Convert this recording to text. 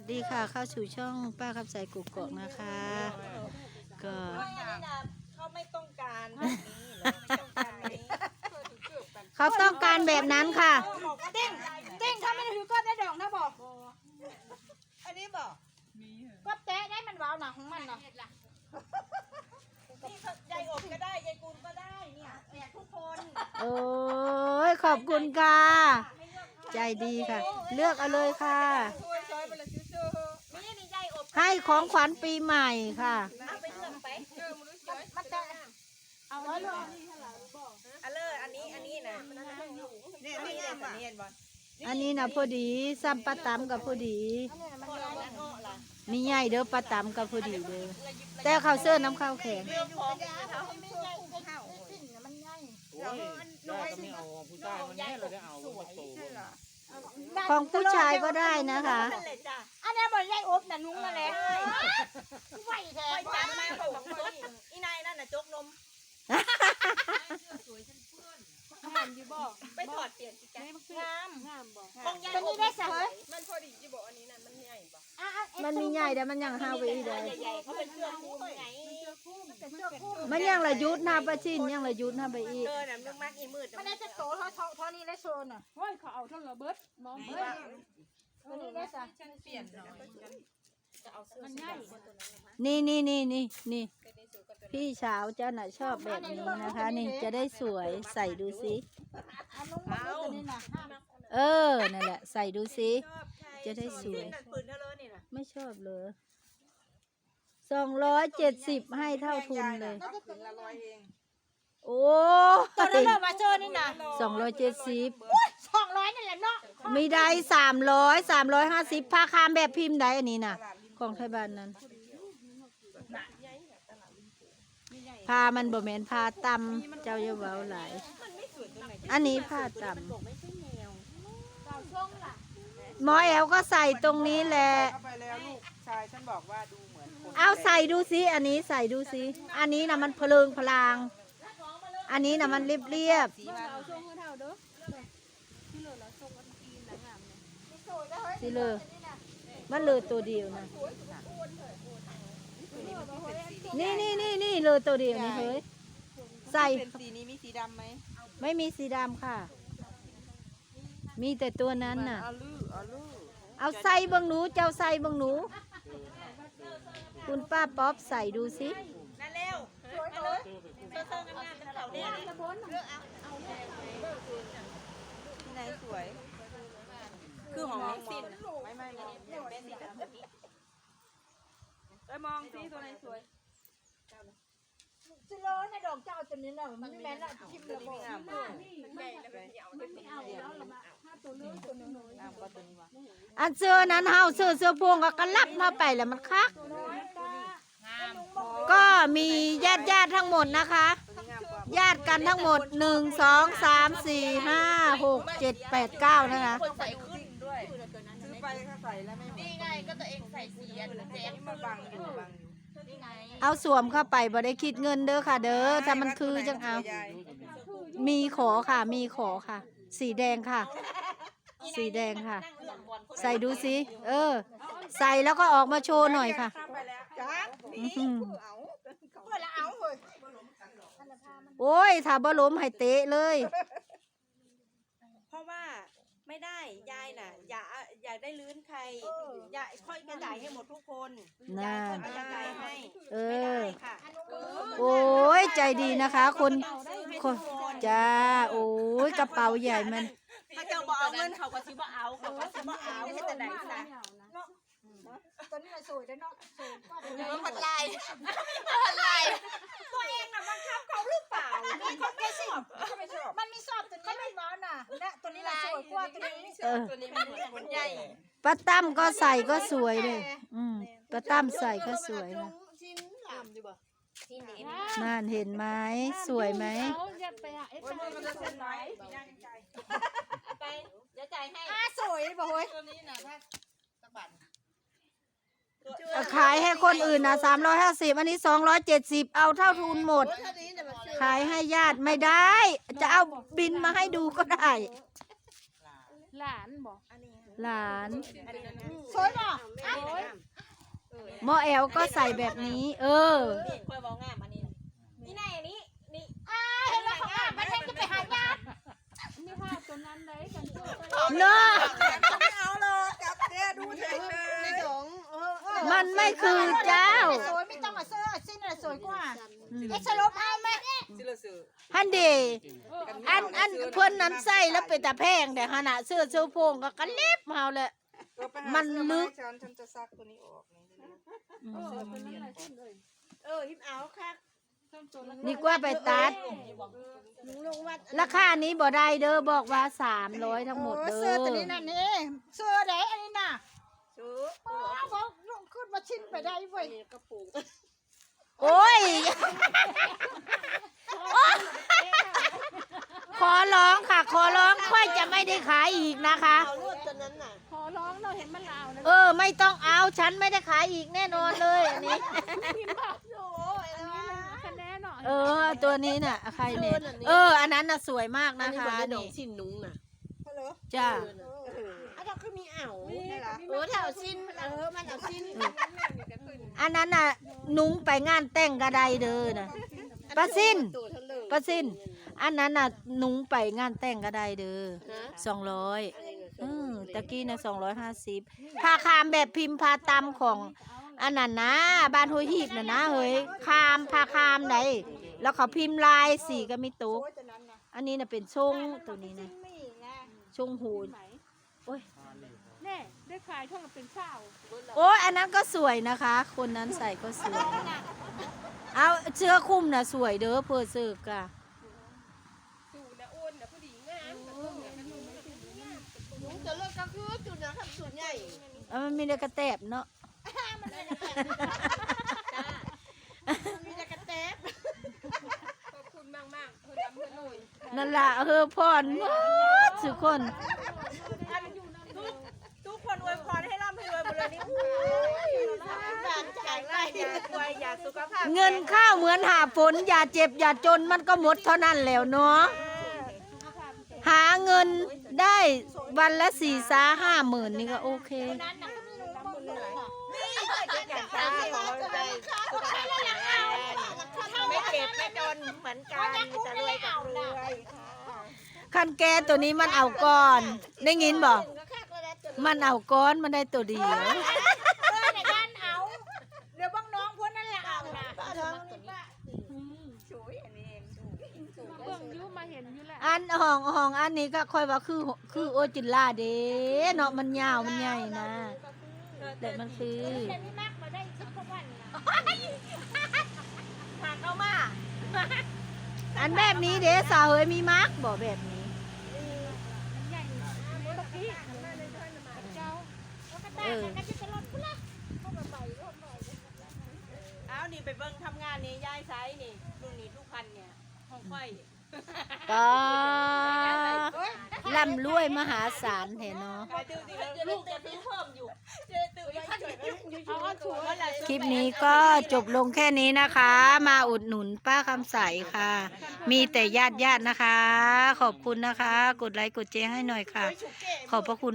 วัสดีค่ะ เข้าสู่ช่องป้าคำใสกุกกอกนะคะ ก็เขาไม่ต้องการแบบนี้หรอไม่ต้องการแบบนี้เขาต้องการแบบนั้นค่ะเต้งเต้งถ้าไม่ได้ถือก็ได้ดอกนะบอกอันนี้บอกก็แตะได้มันว้าวหนังของมันเนาะนี่เขายายอบก็ได้ยายกุลก็ได้เนี่ยเนี่ยทุกคนโอ้ยขอบคุณค่ะ ใจดีค่ะ เลือกเอาเลยค่ะ ช่วยซอยไปเลยซื้อ นี่นี่ยายอบ ให้ของขวัญปีใหม่ค่ะ เอาไปเลือกไปมันแตะเอาไว้เลยอันเลออันนี้อันนี้นะเนี่ยนี่เนี่ยอันนี้เห็นบ่อันนี้นะพอดีซ้ำปลาตำกับพอดีพอเราแล้วก็ล่ะมีใหญ่เด้อปลาตำกับพอดีเด้อแต่ข้าวเสื้อน้ำข้าวแข็งเรื่องของเขาไม่ใหญ่ไม่ใหญ่สิ้นน่ะมันใหญ่โอ้ยได้ก็ไม่เอาผู้ชายวันนี้เราได้เอามาโต ของผู้ชายก็ได้นะคะนั่นแหละจ้ะอันนี้บ่ยายอบน่ะนุ้งนั่นแหละไหวแท้คอยจำมาบอกว่าอีนายนั่นน่ะจกนมไปถอดเปลี่ยนสิแกงามงามบ่ของยายตัวนี้ได้สะเฮ้ยมันพอดีที่บอกอันนี้น่ะมันใหญ่บ่อะอะไอ้มันมีใหญ่แต่มันยังห้าไปอีกเลยใหญ่ๆเขาเป็นเสื้อคู่ไงเป็นเสื้อคู่ มันยังละยุดหน้าประชินยังละยุดหน้าไปอีกเออน่ะมึงมักอีมืดมันได้จะโตเท่าเท่าเท่านี้ได้โซนอะเฮ้ยเขาเอาเท่าระเบิดมองนี่เบิดว่าตัวนี้ได้สะเปลี่ยนหน่อยจะเอาเสื้อมันสีง่ายดำตัวนั้นนะคะนี่นี่นี่นี่นี่พี่สาวเจ้าน่ะชอบแบบนี้นะคะ นี่จะได้สวยใส่ดูสิอันนุ้งมันตัวนี้น่ะห้ามเออนั่นแหละใส่ดูสิชอบใช่จะได้สวยนั่นปืนเท่าเลยนี่น่ะไม่ชอบเลย สองร้อยเจ็ดสิบให้เท่าทุนเลยเอาปืนละร้อยเองโอ้ตัวนั้นน่ะมาโซนนี่น่ะสองร้อยเจ็ดสิบสองร้อยนั่นแหละเนาะมีได้สามร้อยสามร้อยห้าสิบผ้าคามแบบพิมพ์ได้อันนี้น่ะ ของไทยบ้านนั้นผ้ามันบ่แมนผ้าตำเจ้าอย่าเว้าหลายอันนี้ผ้าตำสาวช่องล่ะหมอแอลก็ใส่ตรงนี้แหละ เข้าไปแล้วลูกชายฉันบอกว่าดู เหมือนคนเอาใส่ดูสิอันนี้ใส่ดูสิอันนี้นะมันเพลิงพลาง อันนี้นะมันเรียบเรียบสีมันเอาช่วงเท่าเด้อที่เหลือเราส่งกันกินนะงามเนี่ยๆสิเลยมันเลยตัวเดียวนะนี่นี่นี่นี่เลยตัวเดียวนี่เฮ้ยใส่เป็นสีนี้มีสีดำไหมไม่มีสีดำค่ะ มีแต่ตัวนั้นน่ะ เอาลื้อเอาลื้อเอาใส่เบังหนูเจ้าใส่เบังหนู คุณป้าป๊อปใส่ดูสินั่นเร็วเอาเลยเสื้อเสื้องามๆเป็นเขาเนี่ยเลือกเอาเอาที่ไหนสวย คือของน้องสินไม่ไม่มองแม่สินไปมองสีตัวไหนสวยสิโลในดอกเจ้าตัวนี้น่ะมันแม่นละทิมตัวระนี้บไม่งามนี่มันไม่เอาแล้วละมาถ้าตัวเลือกตัวน้อยงามกว่าอันเสื้อนั้นเฮาเสื้อเสื้อพวงก็กระลับมาไปแล้วมันคัก ก็มีญาติญาติๆทั้งหมดนะคะตัวนี้งามกว่าญาติกันทั้งหมดหนึ่งสองสามสี่ห้าหกเจ็ดแปดเก้านะคะคนใส่ขึ้นด้วยซื้อไปถ้าใส่แล้วไม่เหมือนนี่ไงก็ตัวเองใส่สีอันแจ๊นี่มันบังอยู่บังอยู่นี่ไงเอาสวมเข้าไปบ่ได้คิดเงินเด้อค่ะ เด้อถ้ามันคือจังเอายายมีขอค่ะ มีขอค่ะ สีแดงค่ะ สีแดงค่ะนั่งเหลืองบอลคนใส่ดูสิเออ ใส่แล้วก็ออกมาโชว์หน่อยค่ะข้ามไปแล้วจ้าอื้อหือเพื่อละเอาเฮ้ย โอ้ยถ้าบ่ล้มให้เตะเลย เพราะว่าไม่ได้ยายน่ะ อย่าอย่าได้ลื้นใครอย่าค่อยกระจายให้หมดทุกคนน่ายายค่อยกระจายให้เอไม่ได้อ ค่ะโอ้ยใจดีนะคะ คนคนจ้าโอ้ยกระเป๋าใหญ่มัน ถ้าเจ้าบ่เอาเงินเขาก็สิบ่เอาเขาก็สิบ่เอาไม่ใช่แต่ไหนซะตัวนี้น่ะสวยได้เนาะสวยกว่าตัวนี้มันผัดลายผัดลายตัวเองน่ะบังคับเขา หรือเปล่านี่เขาไม่ชอบมันมีสอบตัวนี้ไม่ร้อนน่ะและตัวนี้น่ะสวยกว่าตัวนี้เออตัวนี้มันมันใหญ่ป้าตั้มก็ใส่ก็สวยเลยอืมป้าตั้มใส่ก็สวยนะที่นี่นั่นเห็นไหมสวยไหมเขาจะไปหาเอ็กโอ้ยซ์มือมันจะเส้นไหนไปเดี๋ยวจ่ายให้อ่าสวยบ่เฮ้ยตัวนี้น่ะถ้าตะบัน เอาขายให้คนอื่นนะสามร้อยห้าสิบอันนี้สองร้อยเจ็ดสิบเอาเท่าทุนหมด ขายให้ญาติไม่ได้ จะเอาบินมาให้ดูก็ได้ หลานบอกหลานสวยบ่อะหมอแอลก็ใส่แบบนี้ เออนี่ค่อยบอกงามอันนี้นี่ไหนอันนี้นี่เห็นแล้วเขาอะมันให้จะไปหาญาตินี่ภาพตัวนั้นเลยกันเจอเนาะ ไม่เอาหรอกจับเนี่ยดูเฉยเลย มันไม่คือเจ้า สวยไม่ต้องมาเสื้อสิ้นอะไรสวยกว่าเอ็กซ์ลบเอาไหมสิละสื่อฮันเดอันอันเพื่อนนั้นใส่แล้วเป็นตาแพงแต่ขนาดเสื้อเสื้อโพงก็กระเล็บเฮาเลยมันลึกฉันฉันจะซักตัวนี้ออกนี่เออตัวนั้นอะไรขึ้นเลยเออหิมเอาค่ะต้นตัวละดีกว่าไปตัดลุงลงวัด ราคานี้บ่ได้เด้อบอกว่าสามร้อยทั้งหมดเด้เสื้ออตัวนี้นั่นนี่เสื้อไหนอันนี้ น่ะซื้ออ๋อบอกลงขึ้นมาชิ้นไปได้เว้ยกระปุกโอ้ย ขอร้องค่ะ ขอร้องค่อยจะไม่ได้ขายอีกนะคะ เอาลวดตัวนั้นน่ะขอร้องเราเห็นมันลาวนะเออ ไม่ต้องเอาฉันไม่ได้ขายอีกแน่นอนเลยอันนี้ พิมพ์บอกโอ้ยอันนี้มันคะแนนหน่อยเออ ตัวนี้น่ะ ใครเนี่ยเออ อันนั้นน่ะสวยมากอันนะนี้คะมันเป็นดอนี่กสิ้นนุ้งน่ะจ้าอัน นั้นคือมีอ่าวนี่ละเออแถวสิ้นเออมันเอาสิ้นอันนั้นน่ะนุ้งไปงานแต่งกระไดเด้อนะป้าสิ้นตัวเท่าเลยป้าสิ้น อันนั้นน่ะนุ้งไปงานแต่งกระไดเด้อสองร้อยอืมตะกี้นะสองร้อยห้าสิบพาคามแบบพิมพ์พาตำของอันนั้นนะบ้านห้วยหีบน่ะนะเฮ้ยคามพาคามไหนแล้วเขาพิมพ์ลายสีก็มีตุกอันนี้น่ะเป็นชงตัวนี้นะชงหูนไหนโอ้ยแน่ ได้ขายเท่ากับเป็นเศร้าโอ้ยอันนั้นก็สวยนะคะ คนนั้นใส่ก็สวย เอาเสื้อคลุมน่ะสวยเด้อเพื่อซื้อกะสูนะอ้วนนะผู้ดีงามนุ้งจะเลิกก็คือจุดนะครับส่วนใหญ่เอามันมีแต่กระแตบเนาะมีแต่กระแตบขอบคุณมากมากๆเพื่อนดำเพื่อนหนุ่ยนั่นล่ะเออพรหมดสุกคน ทุกคนอวยพรให้ร่ำให้รวยหมดเลยนี่อุ้ยอยากจ่ายไร อยากรวยอยากสุขภาพเงินข้าวเหมือนหาฝน อย่าเจ็บอย่าจนมันก็หมดเท่านั้นแล้วเนาะหาเงินได้วันละสี่สาห้าหมื่นนี่ก็โอเค อยากตายขอใจสุขภาพแข็งแรงไม่เก็บไม่จนเหมือนกันจะรวยกับรวยคันแกตัวนี้มันเอาก้อน ได้ยินบอกมันเอาก้อนมันได้ตัวเดียว เออในบ้านเอาเดี๋ยวบ้างน้องพวกนั้นแหละเอานะ สวยอันนี้เอง มาเบิ่งอยุมาเห็น อันห้องห้องอันนี้ก็ค่อยว่าคือคือโอจินล่าเด้เนาะมันยาวมันใหญ่นะแต่มันคือแต่ไม่มากมาได้สักวันนะหาเข้ามาอันแบบนี้เด้สาวเอ้ยมีมาร์กบอกแบบนี้มันใหญ่เมื่อกี้เจ้าเอเป็นรถพุ่นละเข้ามาใส่รถหน่อานี่ไปเบิ่งทำงานนี่ยายไซนี่รุ่นนี้ทุกพันเนี่ยของค่อย ก็ล่ำรวยมหาศาลแท้เนาะลูกจะซื้อเพิ่มอยู่เจอตื่นาะคลิปนี้ก็จบลงแค่นี้นะคะ มาอุดหนุนป้าคำใสค่ะ มีแต่ญาติญาตินะคะ ขอบคุณนะคะ กดไลค์กดแชร์ให้หน่อยค่ะ ขอบพระคุณ